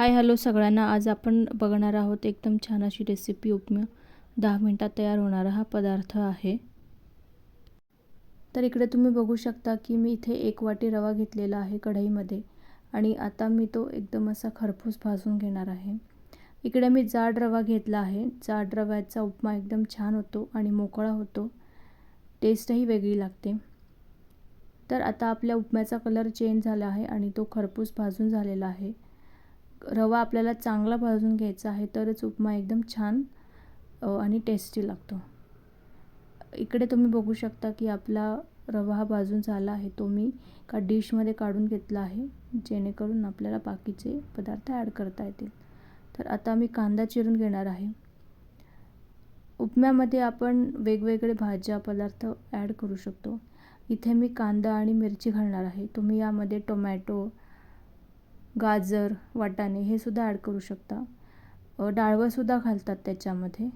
Hi hello सगळ्यांना. आज आपण बघणार आहोत एकदम छान अशी रेसिपी उपमा. दहा मिनटात तयार होणारा हा पदार्थ आहे. तर इकडे तुम्ही बघू शकता की मी इथे एक वाटी रवा घेतलेला आहे कढईमध्ये आणि आता मी तो एकदम असा खरपूस भाजून घेणार आहे. इकडे मी जाड रवा घेतला आहे. जाड रव्याचा उपमा एकदम छान होतो आणि मोकळा होतो. टेस्टही वेगळी लागते. तर आता आपल्या उपम्याचा कलर चेंज झाला आहे आणि तो खरपूस भाजून झालेला आहे. रवा आपल्याला चांगला भाजून घ्यायचा आहे तरच उपमा एकदम छान आणि टेस्टी लागतो. इकडे तुम्ही बघू शकता की आपला रवा हा भाजून झाला आहे तो मी का डिशमध्ये काढून घेतला आहे जेणेकरून आपल्याला बाकीचे पदार्थ ॲड करता येतील. तर आता मी कांदा चिरून घेणार आहे. उपम्यामध्ये आपण वेगवेगळे भाज्या पदार्थ ॲड करू शकतो. इथे मी कांदा आणि मिरची घालणार आहे. तुम्ही यामध्ये टोमॅटो गाजर वाटाणे हे सुद्धा ॲड करू शकता. डाळवंसुद्धा घालतात त्याच्यामध्ये.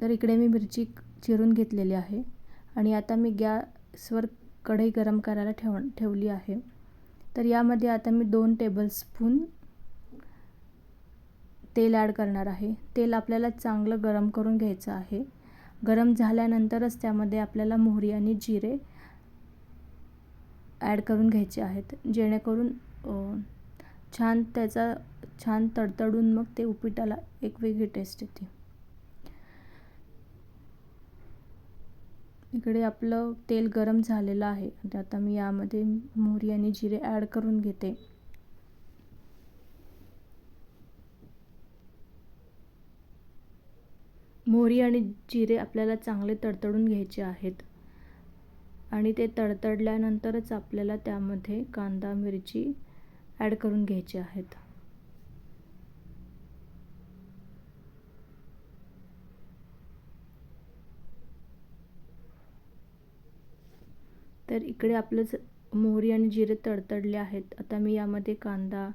तर इकडे मी मिरची चिरून घेतलेली आहे. आणि आता मी गॅसवर कढई गरम करायला ठेव ठेवली आहे. तर यामध्ये आता मी दोन टेबलस्पून तेल ॲड करणार आहे. तेल आपल्याला चांगलं गरम करून घ्यायचं आहे. गरम झाल्यानंतरच त्यामध्ये आपल्याला मोहरी आणि जिरे ॲड करून घ्यायचे आहेत जेणेकरून छान त्याचा छान तडतडून मग ते उपिटाला एक वेगळी टेस्ट येते. इकडे आपलं तेल गरम झालेलं आहे आणि आता मी यामध्ये मोहरी आणि जिरे ॲड करून घेते. मोहरी आणि जिरे आपल्याला चांगले तडतडून घ्यायचे आहेत. आणि ते तडतडल्यानंतरच आपल्याला त्यामध्ये कांदा मिरची ॲड करून घ्यायचे आहेत. तर इकडे आपलं मोहरी आणि जिरे तडतडले आहेत. आता मी यामध्ये कांदा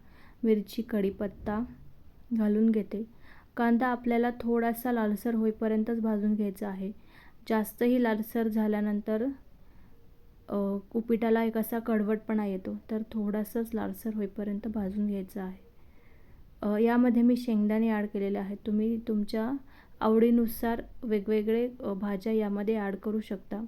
मिरची कढीपत्ता घालून घेते. कांदा आपल्याला थोडासा लालसर होईपर्यंतच भाजून घ्यायचा आहे. जास्तही लालसर झाल्यानंतर उपीटाला एक असा कडवटपणा येतो तर थोडासाच लालसर होईपर्यंत भाजून घ्यायचा आहे. यामध्ये मी शेंगदाणे ॲड केलेले आहेत. तुम्ही तुमच्या आवडीनुसार वेगवेगळे भाज्या यामध्ये ॲड करू शकता.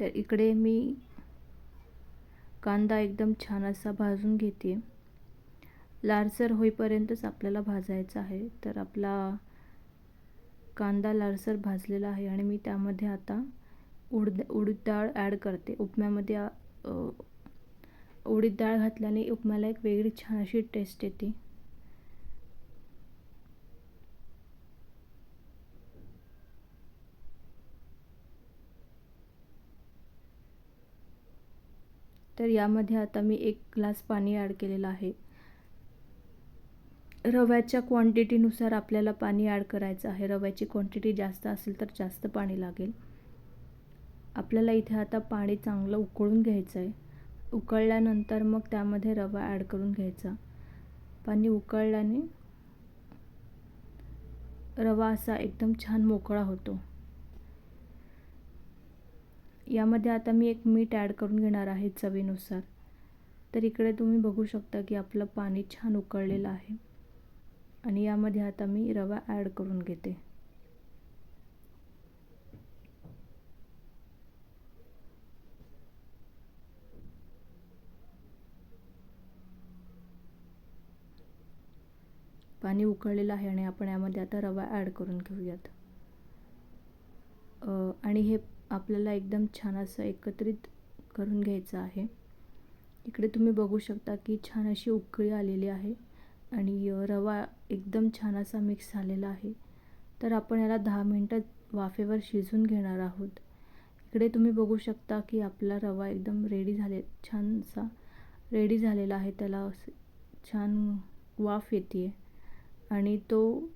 तर इकडे मी कांदा एकदम छान असा भाजून घेते. लालसर होईपर्यंतच आपल्याला भाजायचा आहे. तर आपला कांदा लालसर भाजलेला आहे आणि मी त्यामध्ये आता उडद उडीद डाळ ॲड करते. उपम्यामध्ये उडीद डाळ घातल्याने उपम्याला एक वेगळी छान अशी टेस्ट येते. तर यामध्ये आता मी एक ग्लास पाणी ॲड केलेलं आहे. रव्याच्या क्वांटिटीनुसार आपल्याला पाणी ॲड करायचं आहे. रव्याची क्वांटिटी जास्त असेल तर जास्त पाणी लागेल. आपल्याला इथे आता पाणी चांगलं उकळून घ्यायचं आहे. उकळल्यानंतर मग त्यामध्ये रवा ॲड करून घ्यायचा. पाणी उकळल्याने रवा असा एकदम छान मोकळा होतो. यामध्ये आता मी एक मीठ ॲड करून घेणार आहे चवीनुसार. तर इकडे तुम्ही बघू शकता की आपलं पाणी छान उकळलेलं आहे. आणि यामध्ये आता मी रवा ॲड करून घेते. पाणी उकळलेलं आहे आणि आपण यामध्ये आता रवा ॲड करून घेऊयात. आणि हे आपल्याला एकदम छान असं एकत्रित करून घ्यायचं आहे. इकडे तुम्ही बघू शकता की छान अशी उकळी आलेली आहे आणि रवा एकदम छान असा मिक्स झालेला आहे. तर आपण याला दहा मिनटं वाफेवर शिजून घेणार आहोत. इकडे तुम्ही बघू शकता की आपला रवा एकदम रेडी झाले छानसा रेडी झालेला आहे. त्याला छान वाफ येते आणि तो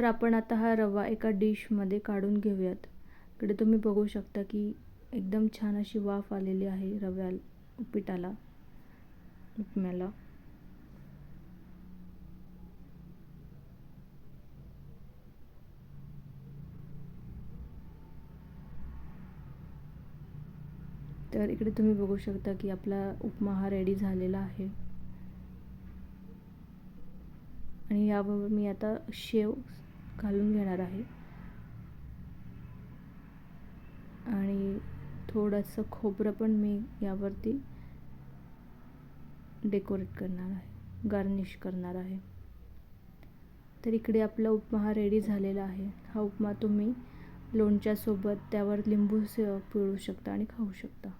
तर आपण आता हा रवा एका डिशमध्ये काढून घेऊयात. इकडे तुम्ही बघू शकता की एकदम छान अशी वाफ आलेली आहे रव्या पिठाला उपम्याला. तर इकडे तुम्ही बघू शकता की आपला उपमा हा रेडी झालेला आहे. आणि याबरोबर मी आता शेव घालून घेणार आहे. आणि थोडंसं खोबरं पण मी यावरती डेकोरेट करणार आहे. गार्निश करणार आहे. तर इकडे आपला उपमा हा रेडी झालेला आहे. हा उपमा तुम्ही लोणच्यासोबत त्यावर लिंबू पिळू शकता आणि खाऊ शकता.